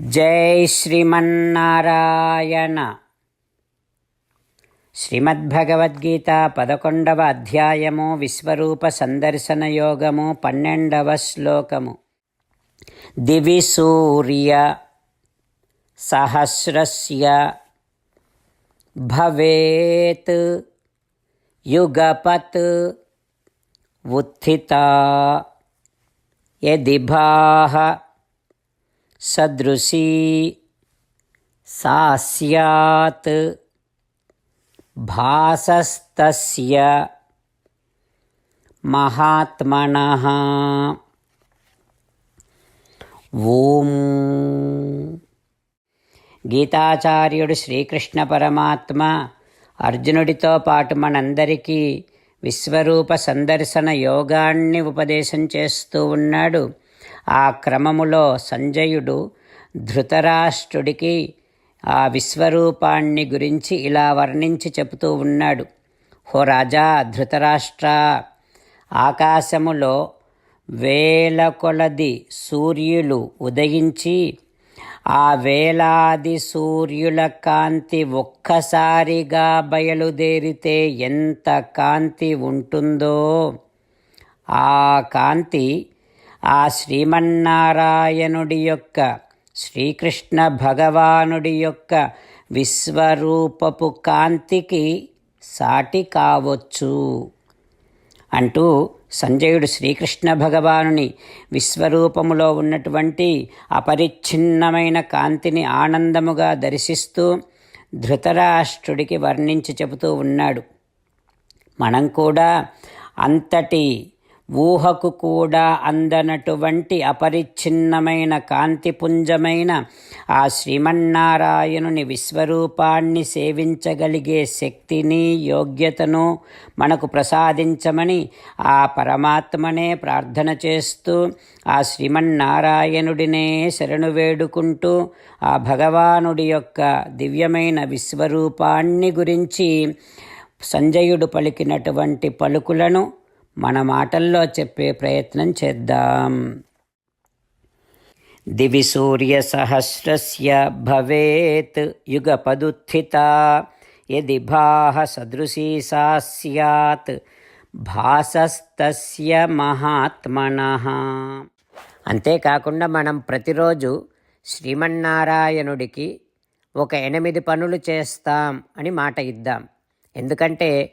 జై శ్రీమన్నారాయణ. శ్రీమద్భగవద్గీత పదకొండవ అధ్యాయము విశ్వరూప సందర్శన యోగము పన్నెండవ శ్లోకము. దివి సూర్య సహస్రస్య భవేత్ యుగపత్ ఉత్థితా యదిభాః సదృశీ సా స్యాత్ మహాత్మన. ఓం. గీతాచార్యుడు శ్రీకృష్ణ పరమాత్మ అర్జునుడితో పాటు మనందరికీ విశ్వరూప సందర్శన యోగాన్ని ఉపదేశం చేస్తూ ఉన్నాడు. ఆ క్రమములో సంజయుడు ధృతరాష్ట్రుడికి ఆ విశ్వరూపాన్ని గురించి ఇలా వర్ణించి చెబుతూ ఉన్నాడు. హో రాజా ధృతరాష్ట్ర ఆకాశములో వేల కొలది సూర్యులు ఉదయించి ఆ వేలాది సూర్యుల కాంతి ఒక్కసారిగా బయలుదేరితే ఎంత కాంతి ఉంటుందో ఆ కాంతి ఆ శ్రీమన్నారాయణుడి యొక్క శ్రీకృష్ణ భగవానుడి యొక్క విశ్వరూపపు కాంతికి సాటి కావచ్చు. అంటూ సంజయుడు శ్రీకృష్ణ భగవానుని విశ్వరూపములో ఉన్నటువంటి అపరిచ్ఛిన్నమైన కాంతిని ఆనందముగా దర్శిస్తూ ధృతరాష్ట్రుడికి వర్ణించి చెబుతూ ఉన్నాడు. మనం కూడా అంతటి ఊహకు కూడా అందనటువంటి అపరిచ్ఛిన్నమైన కాంతిపుంజమైన ఆ శ్రీమన్నారాయణుని విశ్వరూపాన్ని సేవించగలిగే శక్తిని యోగ్యతను మనకు ప్రసాదించమని ఆ పరమాత్మనే ప్రార్థన చేస్తూ ఆ శ్రీమన్నారాయణుడినే శరణు వేడుకుంటూ ఆ భగవానుడి యొక్క దివ్యమైన విశ్వరూపాన్ని గురించి సంజయుడు పలికినటువంటి పలుకులను మన మాటల్లో చెప్పే ప్రయత్నం చేద్దాం. దివి సూర్య సహస్రస్య భవేత్ యుగపదుత్థిత. యది భాహ సదృశీ సా స్యాత్. భాసస్తస్య మహాత్మన. అంతేకాకుండా మనం ప్రతిరోజు శ్రీమన్నారాయణుడికి ఒక ఎనిమిది పనులు చేస్తాం అని మాట ఇద్దాం. ఎందుకంటే